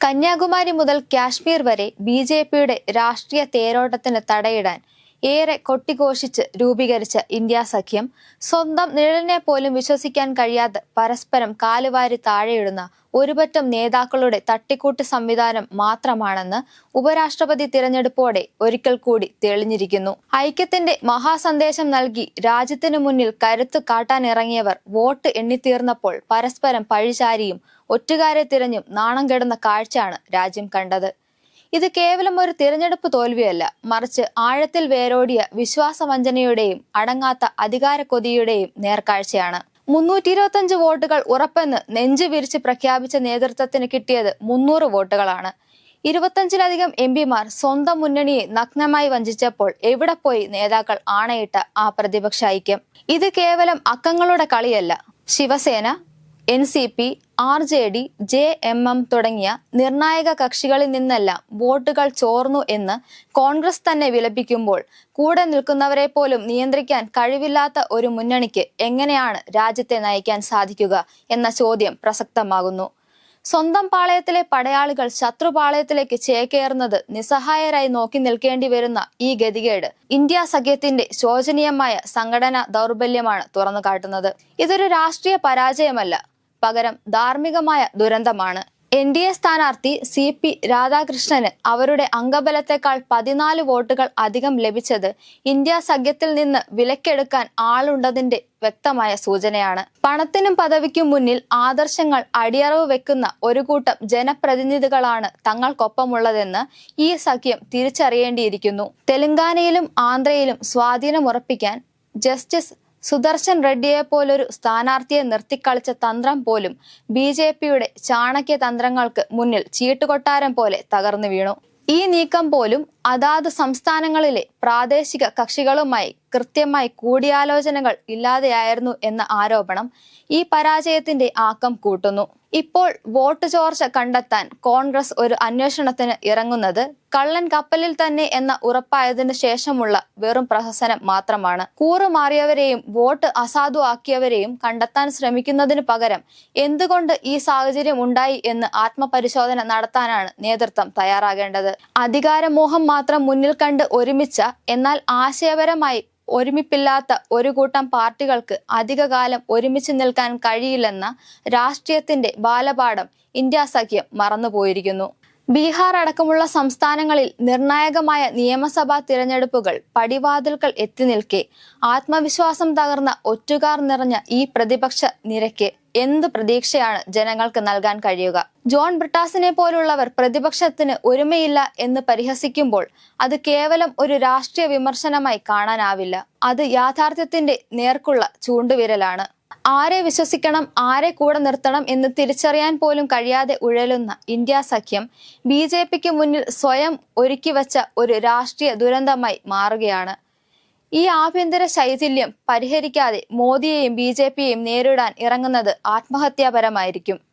കന്യാകുമാരി മുതൽ കാശ്മീർ വരെ B J പിയുടെ രാഷ്ട്രീയ തേരോട്ടത്തിന് തടയിടാൻ ഏറെ കൊട്ടിഘോഷിച്ച് രൂപീകരിച്ച ഇന്ത്യ സഖ്യം സ്വന്തം നിഴലിനെ പോലും വിശ്വസിക്കാൻ കഴിയാതെ പരസ്പരം കാലുവാരി താഴെയിടുന്ന ഒരുപറ്റം നേതാക്കളുടെ തട്ടിക്കൂട്ട് സംവിധാനം മാത്രമാണെന്ന് ഉപരാഷ്ട്രപതി തിരഞ്ഞെടുപ്പോടെ ഒരിക്കൽ കൂടി തെളിഞ്ഞിരിക്കുന്നു. ഐക്യത്തിന്റെ മഹാസന്ദേശം നൽകി രാജ്യത്തിനു മുന്നിൽ കരുത്ത് കാട്ടാനിറങ്ങിയവർ വോട്ട് എണ്ണിത്തീർന്നപ്പോൾ പരസ്പരം പഴിചാരിയും ഒറ്റുകാരെ തിരഞ്ഞും നാണം കെടുന്ന കാഴ്ചയാണ് രാജ്യം കണ്ടത്. ഇത് കേവലം ഒരു തിരഞ്ഞെടുപ്പ് തോൽവിയല്ല. മറിച്ച് ആഴത്തിൽ വേരോടിയ വിശ്വാസവഞ്ചനയുടെയും അടങ്ങാത്ത അധികാരക്കൊതിയുടെയും നേർക്കാഴ്ചയാണ്. മുന്നൂറ്റി ഇരുപത്തഞ്ച് വോട്ടുകൾ ഉറപ്പെന്ന് നെഞ്ചു വിരിച്ച് പ്രഖ്യാപിച്ച നേതൃത്വത്തിന് കിട്ടിയത് മുന്നൂറ് വോട്ടുകളാണ്. ഇരുപത്തഞ്ചിലധികം എം പിമാർ സ്വന്തം മുന്നണിയെ നഗ്നമായി വഞ്ചിച്ചപ്പോൾ എവിടെ പോയി നേതാക്കൾ ആണയിട്ട ആ പ്രതിപക്ഷ ഐക്യം? ഇത് കേവലം അക്കങ്ങളുടെ കളിയല്ല. Shiv Sena N C P R J D J M M തുടങ്ങിയ നിർണായക കക്ഷികളിൽ നിന്നെല്ലാം വോട്ടുകൾ ചോർന്നു എന്ന് കോൺഗ്രസ് തന്നെ വിലപിക്കുമ്പോൾ കൂടെ നിൽക്കുന്നവരെ പോലും നിയന്ത്രിക്കാൻ കഴിവില്ലാത്ത ഒരു മുന്നണിക്ക് എങ്ങനെയാണ് രാജ്യത്തെ നയിക്കാൻ സാധിക്കുക എന്ന ചോദ്യം പ്രസക്തമാകുന്നു. സ്വന്തം പാളയത്തിലെ പടയാളികൾ ശത്രുപാളയത്തിലേക്ക് ചേക്കേറുന്നത് നിസ്സഹായരായി നോക്കി നിൽക്കേണ്ടി വരുന്ന ഈ ഗതികേട് ഇന്ത്യ സഖ്യത്തിന്റെ ശോചനീയമായ സംഘടനാ ദൗർബല്യമാണ് തുറന്നു കാട്ടുന്നത് ഇതൊരു രാഷ്ട്രീയ പരാജയമല്ല പകരം ധാർമ്മികമായ ദുരന്തമാണ്. എൻ ഡി എ സ്ഥാനാർത്ഥി സി പി രാധാകൃഷ്ണന് അവരുടെ അംഗബലത്തെക്കാൾ പതിനാല് വോട്ടുകൾ അധികം ലഭിച്ചത് ഇന്ത്യ സഖ്യത്തിൽ നിന്ന് വിലക്കെടുക്കാൻ ആളുണ്ടതിന്റെ വ്യക്തമായ സൂചനയാണ്. പണത്തിനും പദവിക്കും മുന്നിൽ ആദർശങ്ങൾ അടിയറവ് വെക്കുന്ന ഒരു കൂട്ടം ജനപ്രതിനിധികളാണ് തങ്ങൾക്കൊപ്പമുള്ളതെന്ന് ഈ സഖ്യം തിരിച്ചറിയേണ്ടിയിരിക്കുന്നു. തെലങ്കാനയിലും ആന്ധ്രയിലും സ്വാധീനമുറപ്പിക്കാൻ ജസ്റ്റിസ് സുദർശൻ റെഡ്ഡിയെ പോലൊരു സ്ഥാനാർത്ഥിയെ നിർത്തിക്കളിച്ച തന്ത്രം പോലും ബി ജെ പിയുടെ ചാണക്യ തന്ത്രങ്ങൾക്ക് മുന്നിൽ ചീട്ടുകൊട്ടാരം പോലെ തകർന്നു വീണു. ഈ നീക്കം പോലും അതാത് സംസ്ഥാനങ്ങളിലെ പ്രാദേശിക കക്ഷികളുമായി കൃത്യമായി കൂടിയാലോചനകൾ ഇല്ലാതെയായിരുന്നു എന്ന ആരോപണം ഈ പരാജയത്തിന്റെ ആക്കം കൂട്ടുന്നു. ഇപ്പോൾ വോട്ട് ചോർച്ച കണ്ടെത്താൻ കോൺഗ്രസ് ഒരു അന്വേഷണത്തിന് ഇറങ്ങുന്നത് കള്ളൻ കപ്പലിൽ തന്നെ എന്ന ഉറപ്പായതിനു ശേഷമുള്ള വെറും പ്രഹസനം മാത്രമാണ്. കൂറുമാറിയവരെയും വോട്ട് അസാധുവാക്കിയവരെയും കണ്ടെത്താൻ ശ്രമിക്കുന്നതിന് പകരം എന്തുകൊണ്ട് ഈ സാഹചര്യം ഉണ്ടായി എന്ന് ആത്മപരിശോധന നടത്താനാണ് നേതൃത്വം തയ്യാറാകേണ്ടത്? അധികാരമോഹം മാത്രം മുന്നിൽ കണ്ട് ഒരുമിച്ച എന്നാൽ ആശയപരമായി ഒരുമിപ്പില്ലാത്ത ഒരു കൂട്ടം പാർട്ടികൾക്ക് അധികകാലം ഒരുമിച്ച് നിൽക്കാൻ കഴിയില്ലെന്ന രാഷ്ട്രീയത്തിന്റെ ബാലപാഠം ഇന്ത്യ സഖ്യം മറന്നുപോയിരിക്കുന്നു. ബീഹാർ അടക്കമുള്ള സംസ്ഥാനങ്ങളിൽ നിർണായകമായ നിയമസഭാ തിരഞ്ഞെടുപ്പുകൾ പടിവാതിൽകൾ എത്തി നിൽക്കെ ആത്മവിശ്വാസം തകർന്ന ഒറ്റുകാർ നിറഞ്ഞ ഈ പ്രതിപക്ഷ നിരക്ക് എന്ത് പ്രതീക്ഷയാണ് ജനങ്ങൾക്ക് നൽകാൻ കഴിയുക? ജോൺ ബ്രിട്ടാസിനെ പോലുള്ളവർ പ്രതിപക്ഷത്തിന് ഒരുമയില്ല എന്ന് പരിഹസിക്കുമ്പോൾ അത് കേവലം ഒരു രാഷ്ട്രീയ വിമർശനമായി കാണാനാവില്ല. അത് യാഥാർത്ഥ്യത്തിന്റെ നേർക്കുള്ള ചൂണ്ടുവിരലാണ്. ആരെ വിശ്വസിക്കണം ആരെ കൂടെ നിർത്തണം എന്ന് തിരിച്ചറിയാൻ പോലും കഴിയാതെ ഉഴലുന്ന ഇന്ത്യ സഖ്യം ബി ജെ പിക്ക് മുന്നിൽ സ്വയം ഒരുക്കി വച്ച ഒരു രാഷ്ട്രീയ ദുരന്തമായി മാറുകയാണ്. ഈ ആഭ്യന്തര ശൈഥില്യം പരിഹരിക്കാതെ മോദിയെയും ബി നേരിടാൻ ഇറങ്ങുന്നത് ആത്മഹത്യാപരമായിരിക്കും.